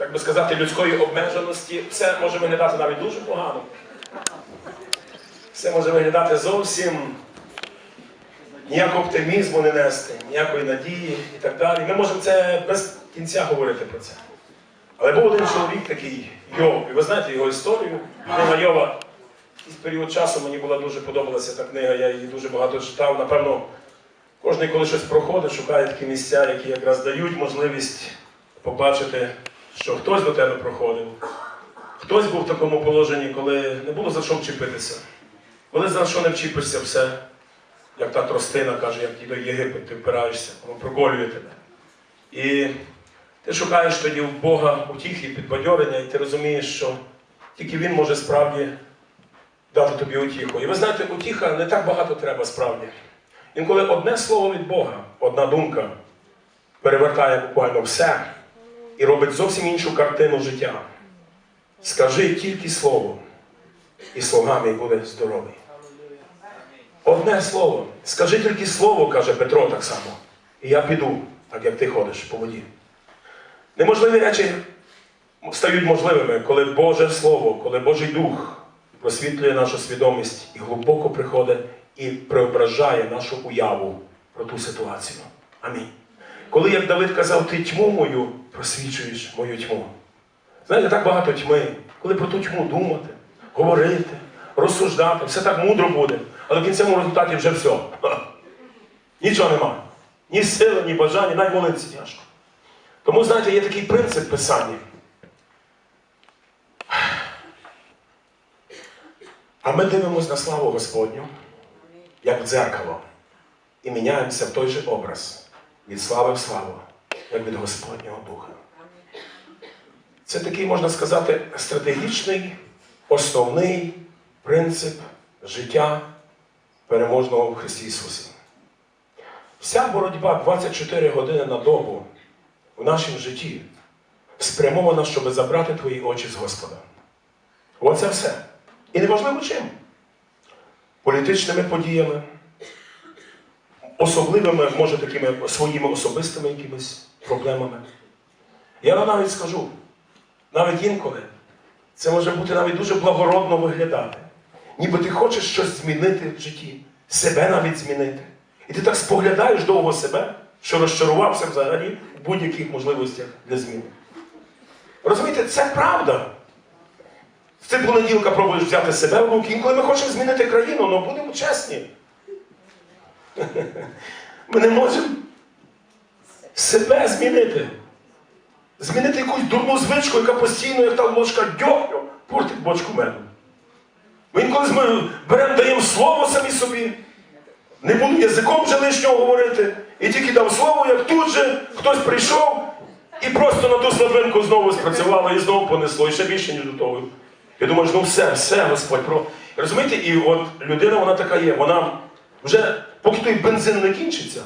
так би сказати, людської обмеженості, все може виглядати навіть дуже погано. Все може виглядати зовсім ніякого оптимізму не нести, ніякої надії і так далі. Ми можемо це без кінця говорити про це. Але був один чоловік такий Йов, і ви знаєте його історію. Книга Йова. Із період часу мені була дуже подобалася та книга, я її дуже багато читав. Напевно, кожен, коли щось проходить, шукає такі місця, які якраз дають можливість побачити, що хтось до тебе проходив. Хтось був в такому положенні, коли не було за що вчепитися. Коли за що не вчіпишся, все, як та тростина каже, як дідо Єгипет, ти впираєшся, воно проколює тебе. І ти шукаєш тоді в Бога утіхи, підбадьорення, і ти розумієш, що тільки Він може справді дати тобі утіху. І ви знаєте, утіха не так багато треба справді. Інколи одне слово від Бога, одна думка перевертає буквально все і робить зовсім іншу картину життя. Скажи тільки слово, і слуга буде здоровий. Одне слово. Скажи тільки слово, каже Петро так само. І я піду, так як ти ходиш по воді. Неможливі речі стають можливими, коли Боже Слово, коли Божий Дух просвітлює нашу свідомість і глибоко приходить і преображає нашу уяву про ту ситуацію. Амінь. Коли, як Давид казав, ти тьму мою просвічуєш мою тьму. Знаєте, так багато тьми, коли про ту тьму думати, говорити, розсуждати, все так мудро буде, але в кінцевому результаті вже все. Нічого нема. Ні сили, ні бажання, навіть молитися тяжко. Тому, знаєте, є такий принцип писання. А ми дивимося на славу Господню, як в дзеркало, і міняємося в той же образ від слави в славу, як від Господнього Духа. Це такий, можна сказати, стратегічний, основний принцип життя переможного в Христі Ісусі. Вся боротьба 24 години на добу в нашому житті спрямована, щоб забрати твої очі з Господа. Оце все. І неважливо чим. Політичними подіями, особливими, може, такими своїми особистими якимись проблемами. Я вам навіть скажу, навіть інколи це може бути навіть дуже благородно виглядати. Ніби ти хочеш щось змінити в житті, себе навіть змінити. І ти так споглядаєш довго себе, що розчарувався взагалі в будь-яких можливостях для зміни. Розумієте, це правда. Ти понеділка пробуєш взяти себе в руки, інколи ми хочемо змінити країну, але будемо чесні. Ми не можемо себе змінити. Змінити якусь дурну звичку, яка постійно, як та ложка дьогтю, портить бочку меду. Ми інколи ми беремо, даємо слово самі собі. Не буду язиком вже лишнього говорити. І тільки дав слово, як тут же хтось прийшов і просто на ту слабинку знову спрацювало і знову понесло, і ще більше, ніж до того. І думаєш, ну все, все, Господь. Про... Розумієте, і от людина вона така є, вона вже, поки той бензин не кінчиться,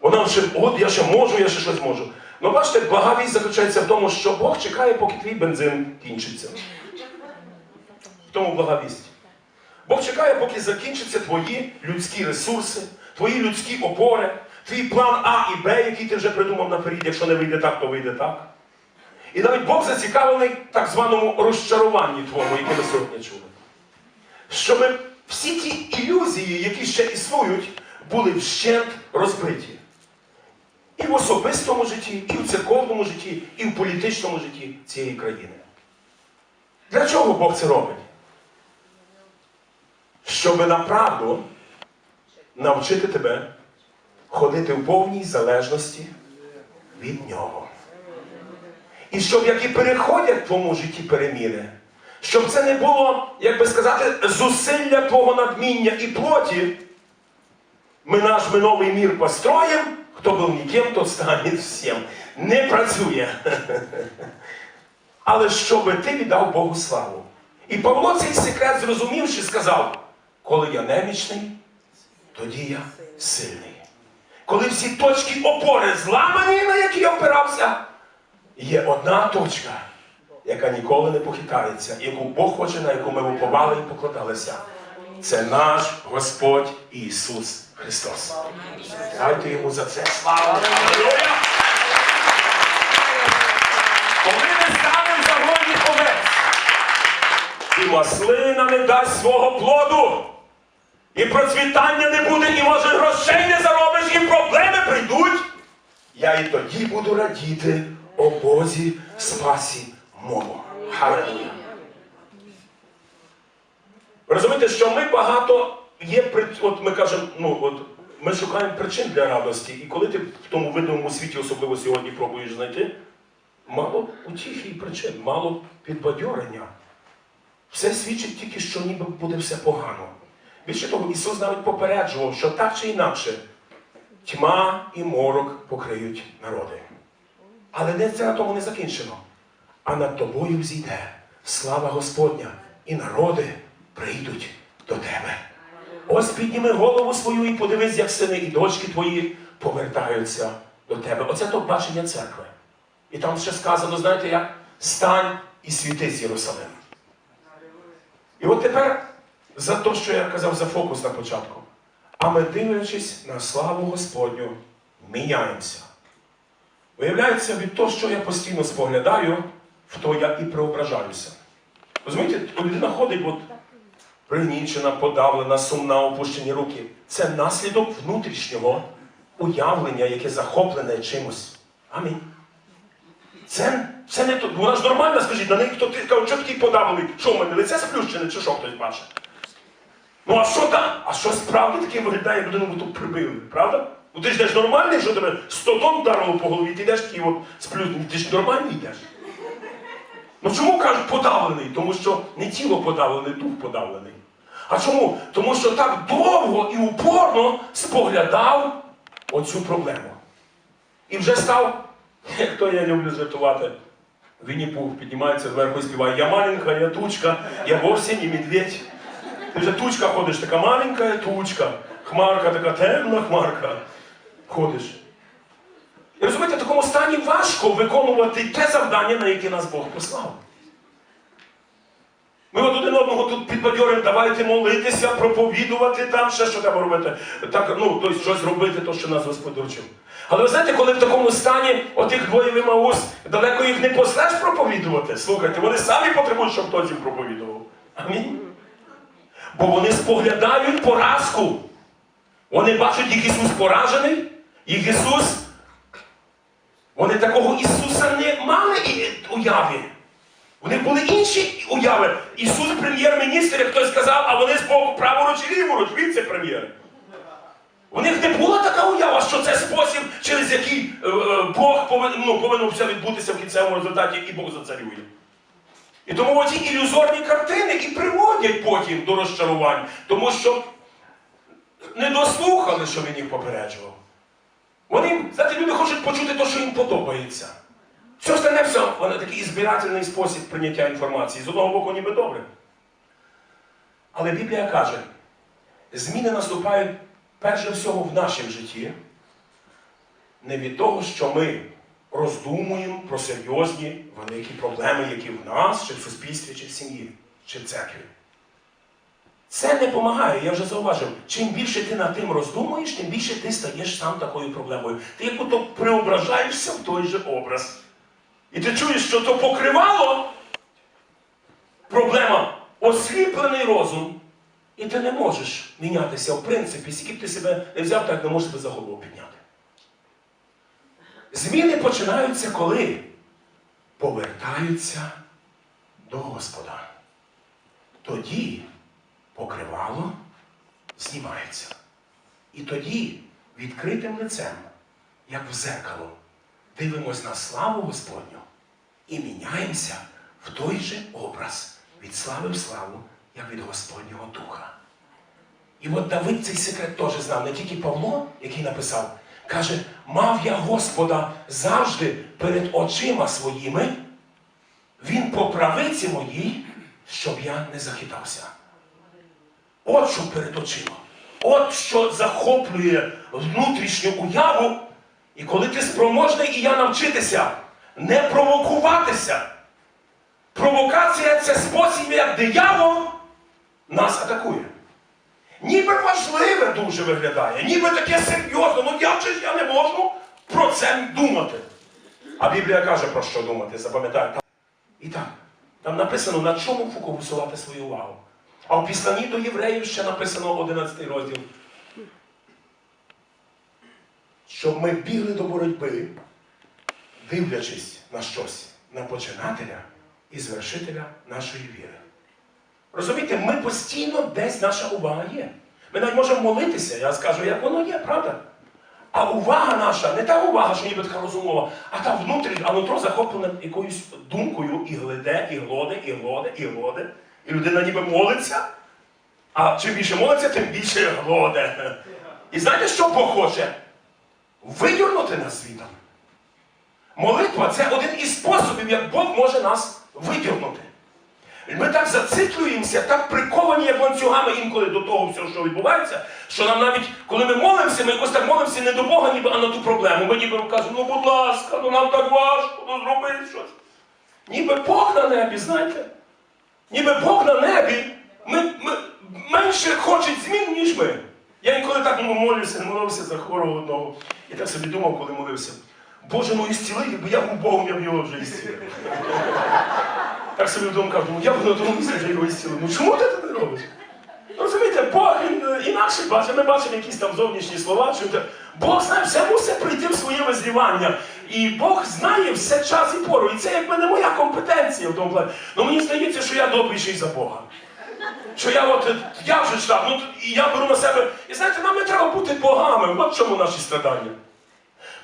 вона вже, от я ще можу, я ще щось можу. Ну бачите, блага вість заключається в тому, що Бог чекає, поки твій бензин кінчиться. В тому блага вість. Бог чекає, поки закінчаться твої людські ресурси, твої людські опори, твій план А і Б, який ти вже придумав наперед, якщо не вийде так, то вийде так. І навіть Бог зацікавлений так званому розчаруванні твоєму, яке ми сьогодні чули. Щоб всі ті ілюзії, які ще існують, були вщент розбиті. І в особистому житті, і в церковному житті, і в політичному житті цієї країни. Для чого Бог це робить? Щоб направду навчити тебе ходити в повній залежності від нього. І щоб як і переходять в твоєму житті переміни, щоб це не було, як би сказати, зусилля твого надміння і плоті. Ми наш ми новий мір построїм, хто був ніким, тот стане всім. Не працює. Але щоб ти віддав Богу славу. І Павло цей секрет зрозумівши, сказав, коли я немічний, тоді я сильний. Коли всі точки опори зламані, на які я опирався, є одна точка, яка ніколи не похитається, яку Бог хоче, на яку ми уповали і покладалися. Це наш Господь Ісус Христос. Дайте йому за це. Слава! Коли не стане загоні овець, і маслина не дасть свого плоду, і процвітання не буде, і може грошей не заробиш, і проблеми прийдуть. Я і тоді буду радіти о Бозі спасі мому. Халилуя. Ви розумієте, що ми багато є от ми кажемо, ну от ми шукаємо причин для радості, і коли ти в тому видимому світі, особливо сьогодні, пробуєш знайти, мало утіхи і причин, мало підбадьорення. Все свідчить тільки, що ніби буде все погано. Більше того, Ісус навіть попереджував, що так чи інакше тьма і морок покриють народи. Але це на тому не закінчено. А над тобою взійде слава Господня, і народи прийдуть до тебе. Ось підніми голову свою і подивись, як сини і дочки твої повертаються до тебе. Оце то бачення церкви. І там ще сказано, знаєте, як стань і світи з Єрусалим. І от тепер за те, що я казав за фокус на початку. А ми, дивлячись на славу Господню, міняємося. Виявляється, від того, що я постійно споглядаю, в то я і преображаюся. Розумієте, людина ходить, от пригнічена, подавлена, сумна, опущені руки. Це наслідок внутрішнього уявлення, яке захоплене чимось. Амінь. Це, це не то. Вона ж нормальна, скажіть, на неї хто ти сказав, що такий подавлений? Що в мене лице сплющене, чи що хтось бачить? Ну а що там? А що справді таке виглядає, людину тут прибили, правда? Ну ти ж йдеш нормальний, що тебе 100 тонн вдарило по голові, ти йдеш такий от сплющений, ти ж нормальний йдеш. Ну чому кажуть подавлений? Тому що не тіло подавлене, дух подавлений. А чому? Тому що так довго і упорно споглядав оцю проблему. І вже став, як то я люблю жартувати, Вінні Пух піднімається зверху і співає Я маленька, я тучка, я вовсе не медведь. Ти вже тучка ходиш, така маленька тучка, хмарка, така темна хмарка. Ходиш. І розумієте, в такому стані важко виконувати те завдання, на яке нас Бог послав. Ми от один одного тут підбадьоримо, давайте молитися, проповідувати там, ще що треба робити. Так, ну, тобто щось робити, то, що нас Господь доручив. Але ви знаєте, коли в такому стані отих двоє вимаус, далеко їх не послеш проповідувати. Слухайте, вони самі потребують, щоб хтось їм проповідував. Амінь. Бо вони споглядають поразку. Вони бачать, як Ісус поражений, як Ісус. Вони такого Ісуса не мали і уяві. У них були інші уяви. Ісус прем'єр-міністр, як хтось сказав, а вони з боку праворуч і ліворуч, віце-прем'єр. У них не була така уява, що це спосіб, через який е, е, Бог повинен, ну, повинно все відбутися в кінцевому результаті, і Бог зацарює. І тому оці ілюзорні картини і приводять потім до розчарувань, тому що не дослухали, що він їх попереджував. Вони, знаєте, люди хочуть почути те, що їм подобається. Все остальне все, воно такий збирательний спосіб прийняття інформації. З одного боку, ніби добре. Але Біблія каже, зміни наступають перше всього в нашому житті, не від того, що ми роздумуємо про серйозні великі проблеми, які в нас, чи в суспільстві, чи в сім'ї, чи в церкві. Це не допомагає, я вже зауважив. Чим більше ти над тим роздумуєш, тим більше ти стаєш сам такою проблемою. Ти як будто преображаєшся в той же образ. І ти чуєш, що то покривало проблема осліплений розум. І ти не можеш мінятися в принципі, скільки б ти себе не взяв, так не можеш себе за голову підняти. Зміни починаються коли? Повертаються до Господа. Тоді покривало знімається. І тоді відкритим лицем, як в зеркало, дивимось на славу Господню і міняємося в той же образ від слави в славу, як від Господнього Духа. І от Давид цей секрет теж знав, не тільки Павло, який написав, каже, мав я Господа завжди перед очима своїми, він по правиці моїй, щоб я не захитався. От що перед очима. От що захоплює внутрішню уяву. І коли ти спроможний і я навчитися не провокуватися. Провокація це спосіб, як диявол нас атакує. Ніби важливе дуже виглядає, ніби таке серйозне. Ну же ж я не можу про це думати? А Біблія каже, про що думати, запам'ятайте. І так, Там написано, на чому фокусувати свою увагу. А в післанні до євреїв ще написано 11 розділ. Щоб ми бігли до боротьби, дивлячись на щось, на починателя і звершителя нашої віри. Розумієте, ми постійно десь наша увага є. Ми навіть можемо молитися, я скажу, як воно є, правда? А увага наша не та увага, що ніби така розумова, а та внутрішня, а нутро захоплене якоюсь думкою і глиде, і глоде, і глоде, і глоде. І людина ніби молиться, а чим більше молиться, тим більше глоде. І знаєте, що Бог хоче? Видірнути нас світом. Молитва це один із способів, як Бог може нас видірнути. Ми так зациклюємося, так приковані, як ланцюгами інколи до того всього, що відбувається, що нам навіть, коли ми молимося, ми якось так молимося не до Бога, ніби а на ту проблему. Ми ніби кажемо, ну будь ласка, ну нам так важко, ну зроби щось. Ніби Бог на небі, знаєте? Ніби Бог на небі ми, ми, менше хоче змін, ніж ми. Я інколи так не молився за хворого одного. І так собі думав, коли молився. Боже, ну ісціли, бо я був Богом, я б його вже ісцілив. Так собі в думках думаю, я б на тому місці вже його ісцілив. Ну чому ти це не робиш? Розумієте, Бог він е, інакше бачить, ми бачимо якісь там зовнішні слова. Що те. Бог знає, все мусить прийти в своє визрівання. І Бог знає все час і пору. І це якби не моя компетенція в тому плані. Ну мені здається, що я добріший за Бога. Що я от я вже ж ну і я беру на себе. І знаєте, нам не треба бути богами. От чому наші страдання.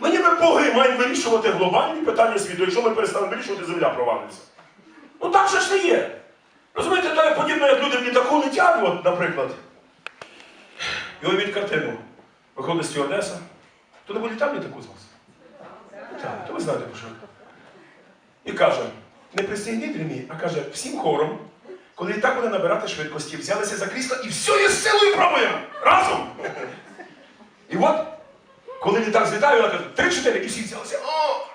Ми ніби боги маємо вирішувати глобальні питання світу. Якщо ми перестанемо вирішувати, земля провалиться. Ну так же ж не є. Розумієте, так подібно, як люди в літаку летять, от, наприклад. І уявіть картину. Виходить стюардеса. Хто не літав в літаку з вас? Так, то ви знаєте про що. І каже, не пристігніть ремі, а каже, всім хором, коли літак буде набирати швидкості, взялися за крісло і всією силою пробуємо! Разом! І от, коли літак злітає, вона каже, три-чотири, і всі взялися. О!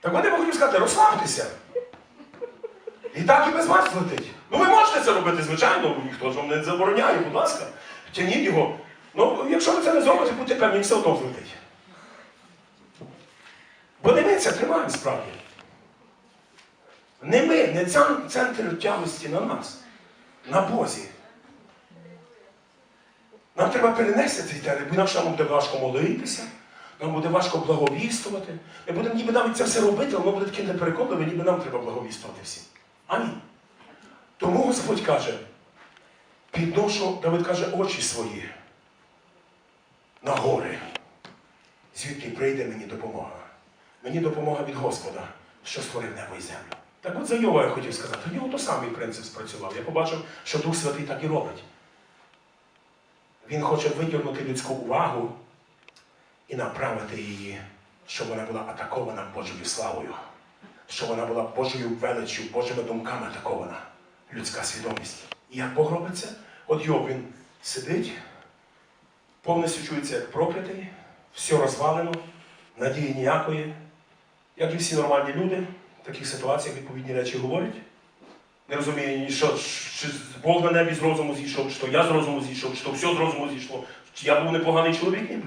Так вони хотів сказати, розслабтеся. Літак і без вас летить. Ну ви можете це робити, звичайно, ніхто ж вам не забороняє, будь ласка. Тяніть його. Ну, якщо ви це не зробите, будьте певні, все одно злетить. Бо не ми це тримаємо справді. Не ми, не центр тягості на нас, на Бозі. Нам треба перенести цей терен, бо інакше нам буде важко молитися, нам буде важко благовістувати. Ми будемо ніби навіть це все робити, але воно буде таке непереконливе, ніби нам треба благовістувати всім. Амінь. Тому Господь каже, підношу, Давид каже, очі свої на гори, звідки прийде мені допомога. Мені допомога від Господа, що створив небо і землю. Так от за Йова я хотів сказати, у нього той самий принцип спрацював. Я побачив, що Дух Святий так і робить. Він хоче видірнути людську увагу і направити її, щоб вона була атакована Божою славою, щоб вона була Божою величчю, Божими думками атакована. Людська свідомість. І як Бог робить це? От Йов він сидить, повністю чується як проклятий, все розвалено, надії ніякої. Як і всі нормальні люди, в таких ситуаціях відповідні речі говорять. Не розуміє, ні, що, чи Бог на небі з розуму зійшов, то я з розуму зійшов, то все з розуму зійшло, чи я був непоганий чоловік ніби,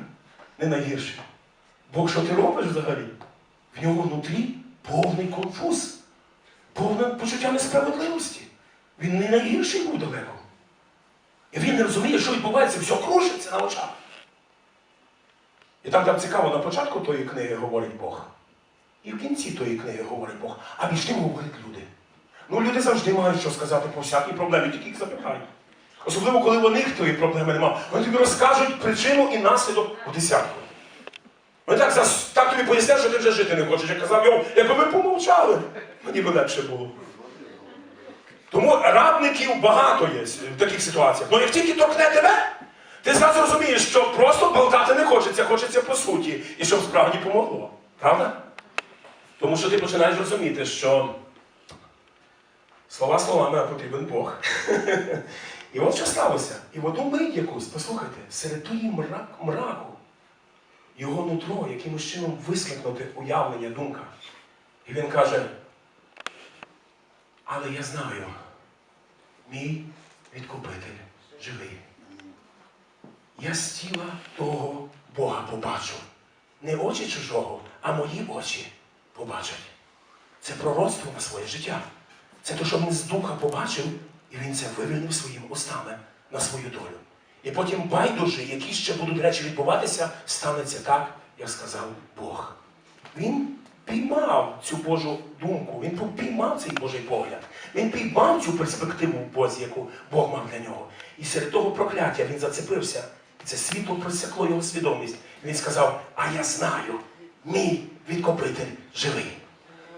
не найгірший. Бог, що ти робиш взагалі? В нього внутрі повний конфуз, повне почуття несправедливості. Він не найгірший був далеко. І він не розуміє, що відбувається, все крушиться на очах. І там так цікаво, на початку тої книги говорить Бог. І в кінці тої книги говорить Бог, а між тим говорять люди. Ну, люди завжди мають що сказати про всякі проблеми, тільки їх запитають. Особливо, коли у них тої проблеми немає. Вони тобі розкажуть причину і наслідок у десятку. Вони так, так тобі пояснять, що ти вже жити не хочеш. Я казав, йому, якби ви помовчали, мені би легше було. Тому радників багато є в таких ситуаціях. Ну як тільки торкне тебе, ти зразу розумієш, що просто болтати не хочеться, хочеться по суті, і щоб справді помогло. Правда? Тому що ти починаєш розуміти, що слова словами, а потрібен Бог. І от що сталося. І в одну мить якусь, послухайте, серед тої мрак, мраку, його нутро якимось чином висмикнути уявлення, думка. І він каже, але я знаю, мій відкупитель живий. Я з тіла того Бога побачу. Не очі чужого, а мої очі побачать. Це пророцтво на своє життя. Це те, що він з духа побачив, і він це вивільнив своїми устами на свою долю. І потім байдуже, які ще будуть речі відбуватися, станеться так, як сказав Бог. Він піймав цю Божу думку, він піймав цей Божий погляд. Він піймав цю перспективу Бозі, яку Бог мав для нього. І серед того прокляття він зацепився. Це світло просякло його свідомість. Він сказав: А я знаю, мій відкопитель живий.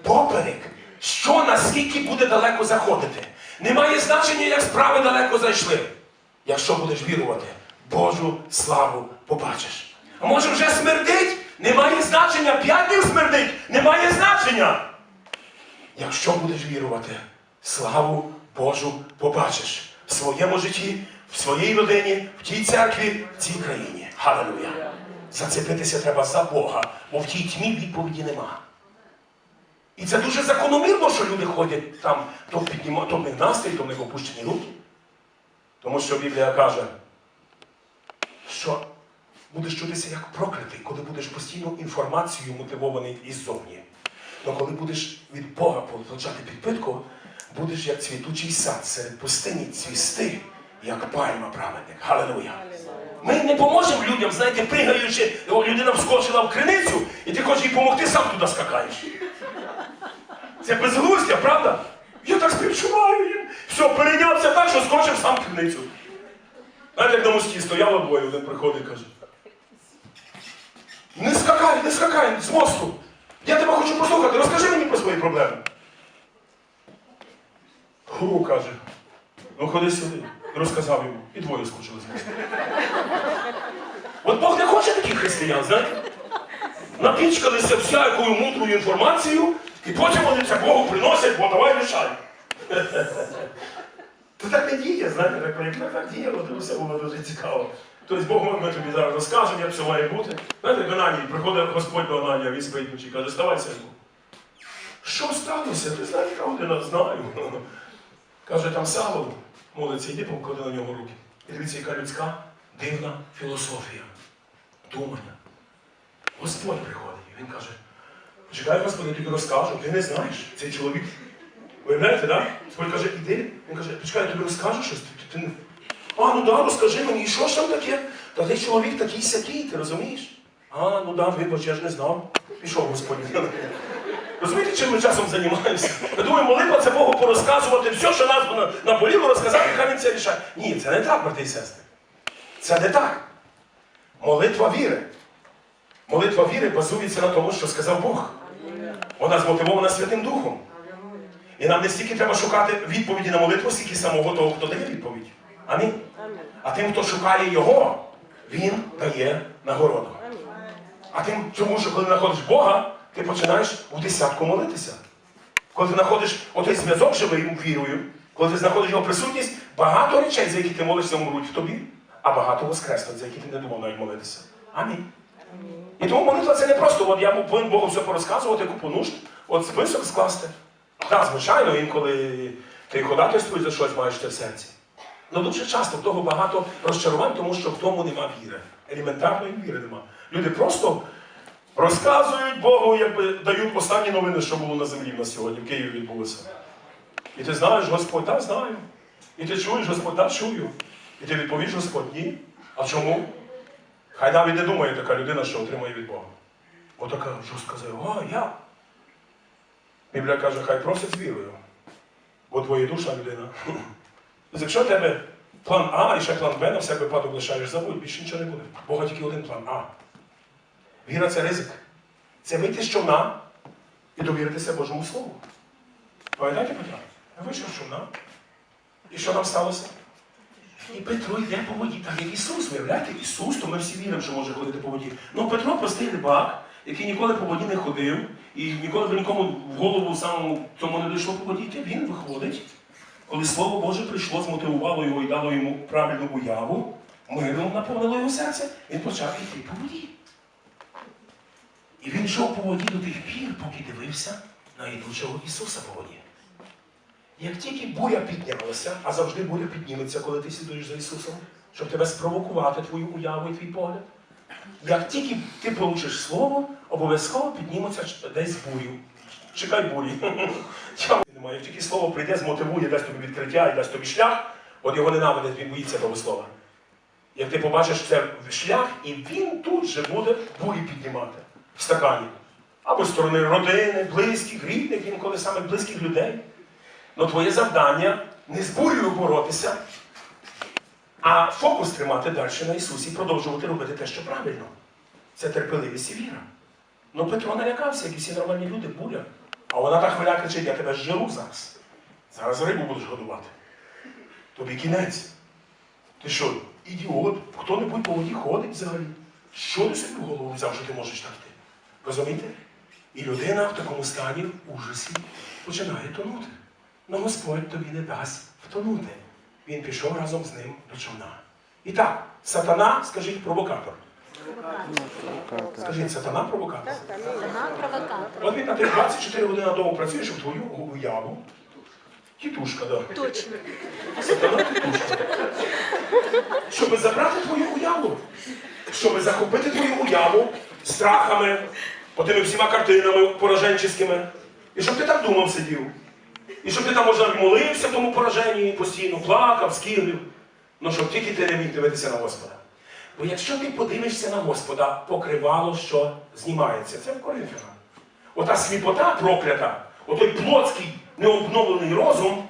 Поперек, що наскільки буде далеко заходити. Немає значення, як справи далеко зайшли. Якщо будеш вірувати, Божу славу побачиш. А може вже смердить? Немає значення. П'ять днів смердить, немає значення. Якщо будеш вірувати, славу Божу побачиш в своєму житті, в своїй родині, в тій церкві, в цій країні. Галилуя! Зацепитися треба за Бога, бо в тій тьмі відповіді нема. І це дуже закономірно, що люди ходять там, то підніма, то настрій, то в них опущені руки. Тому що Біблія каже, що будеш чутися як проклятий, коли будеш постійно інформацією мотивований іззовні. Але коли будеш від Бога получати підпитку, будеш як цвітучий сад серед пустині цвісти, як пальма праведник. Галилуя! Ми не поможемо людям, знаєте, пригаючи, людина вскочила в криницю, і ти хочеш їй допомогти, сам туди скакаєш. Це безглуздя, правда? Я так співчуваю їм. Все, перейнявся так, що скочив сам в криницю. Знаєте, як на мості стояло двоє, один приходить і каже. Не скакай, не скакай з мосту. Я тебе хочу послухати, розкажи мені про свої проблеми. Ху, каже. Ну ходи сюди. Розказав йому. І двоє скочили з мосту. От Бог не хоче таких християн, знаєте? Напічкалися всякою мудрою інформацією, і потім вони це Богу приносять, бо давай рішай. Це так не діє, знаєте, так, як так, то все було дуже цікаво. Тобто Бог ми тобі зараз розкажемо, як все має бути. Знаєте, Ананій, приходить Господь до Ананія, він спить вночі, каже, ставай синку. Що сталося? Ти знаєш, година знаю. Каже, там Савол молиться, йди поклади на нього руки. І дивіться, яка людська дивна філософія, думання. Господь приходить, і він каже, чекай, Господи, я тобі розкажу, ти не знаєш, цей чоловік. Уявляєте, так? Господь каже, іди. Він каже, почекай, я тобі розкажу щось. Ти, ти. А, ну да, розкажи мені, що ж там таке? Та ти чоловік такий сякий, ти розумієш? А, ну да, вибач, я ж не знав. Пішов Господь. Розумієте, чим ми часом займаємося? Ми думаємо, молитва це Богу порозказувати все, що нас на- наболіло, розказати, хай він це рішає. Ні, це не так, брати і сестри. Це не так. Молитва віри. Молитва віри базується на тому, що сказав Бог. Вона змотивована Святим Духом. І нам не стільки треба шукати відповіді на молитву, скільки самого того, хто дає відповідь. Амінь. А тим, хто шукає його, він дає нагороду. А тим, тому що коли знаходиш Бога, ти починаєш у десятку молитися. Коли ти знаходиш отой зв'язок живий вірою, коли ти знаходиш його присутність, багато речей, за які ти молишся, умруть в тобі, а багато воскреснуть, за які ти не думав навіть молитися. Амінь. І тому молитва це не просто, от я повинен Богу все порозказувати, купу нужд, от список скласти. Так, звичайно, інколи ти ходатайствуєш за щось маєш це в серці. Ну дуже часто в того багато розчарувань, тому що в тому нема віри. Елементарної віри нема. Люди просто розказують Богу, якби дають останні новини, що було на землі в нас сьогодні, в Києві відбулося. І ти знаєш, Господь, так знаю. І ти чуєш, Господь, так чую. І ти відповіш, Господь, ні. А чому? Хай навіть не думає така людина, що отримає від Бога. Отака жорстка заява, а я. Біблія каже, хай просить з вірою. Бо двоєдушна людина. Якщо в тебе план А і ще план Б на всяк випадок лишаєш, забудь, більше нічого не буде. Бога тільки один план А. Віра це ризик. Це вийти з човна і довіритися Божому Слову. Пам'ятаєте Петра? Вийшов з човна. І що нам сталося? І Петро йде по воді, так як Ісус, виявляєте, Ісус, то ми всі віримо, що може ходити по воді. Ну Петро простий рибак, який ніколи по воді не ходив, і ніколи нікому в голову самому цьому не дійшло по воді, то він виходить. Коли Слово Боже прийшло, змотивувало його і дало йому правильну уяву, миром наповнило його серце, він почав йти по воді. І він йшов по воді до тих пір, поки дивився на йдучого Ісуса по воді. Як тільки буря піднялася, а завжди буря підніметься, коли ти слідуєш за Ісусом, щоб тебе спровокувати твою уяву і твій погляд. Як тільки ти получиш слово, обов'язково підніметься десь бурю. Чекай бурі. Як тільки слово прийде, змотивує, дасть тобі відкриття і дасть тобі шлях, от його ненавидить, він боїться того слова. Як ти побачиш це шлях, і він тут же буде бурі піднімати в стакані. Або з сторони родини, близьких, рідних, інколи саме близьких людей. Ну твоє завдання не з бурею боротися, а фокус тримати далі на Ісусі продовжувати робити те, що правильно. Це терпеливість і віра. Ну Петро налякався, як і всі нормальні люди, буря. А вона та хвиля кричить, я тебе зжиру зараз. Зараз рибу будеш годувати. Тобі кінець. Ти що, ідіот? Хто-небудь по воді ходить взагалі? Що ти собі в голову взяв, що ти можеш так? Розумієте? І людина в такому стані в ужасі починає тонути. Но Господь тобі не дасть втонути. Він пішов разом з ним до човна. І так, сатана, скажіть, провокатор. Скажіть, сатана провокатор. Ага, провокатор. От він на тих 24 години на дому працює, щоб твою уяву. Тітушка, да. Точно. Сатана тітушка. Щоб забрати твою уяву. Щоб захопити твою уяву страхами, отими всіма картинами пораженческими. І щоб ти так думав сидів. І щоб ти там, може, молився тому пораженні постійно, плакав, скиглив. Ну, щоб тільки ти не міг дивитися на Господа. Бо якщо ти подивишся на Господа, покривало, що знімається. Це в Коринфянах. Ота сліпота проклята, отой плотський необновлений розум,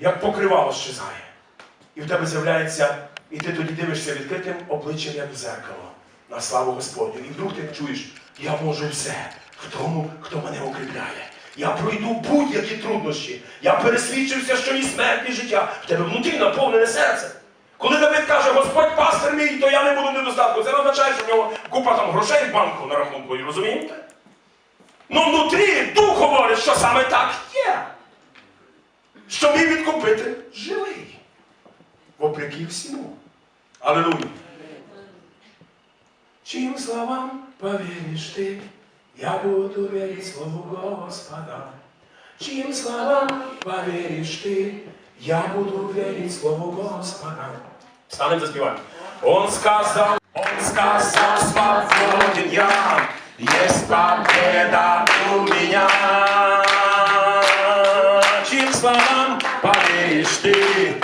як покривало щезає. І в тебе з'являється, і ти тоді дивишся відкритим обличчям, як в зеркало, на славу Господню. І вдруг ти чуєш, я можу все в тому, хто мене укріпляє. Я пройду будь-які труднощі. Я пересвідчився, що ні смерть, ні життя. В тебе внутрі наповнене серце. Коли Давид каже, Господь пастир мій, то я не буду недостатку. Це не означає, що в нього купа там грошей в банку на рахунку, і розумієте? Ну внутрі дух говорить, що саме так є. Що мій відкупити живий. Вопреки всьому. Аллилуйя Чим словам поверишь ты, я буду верить слову Господа. Чьим словам поверишь ты, я буду верить слову Господа. Станем заспевать. Он сказал, он сказал, свободен я, есть победа у меня. Чьим словам поверишь ты,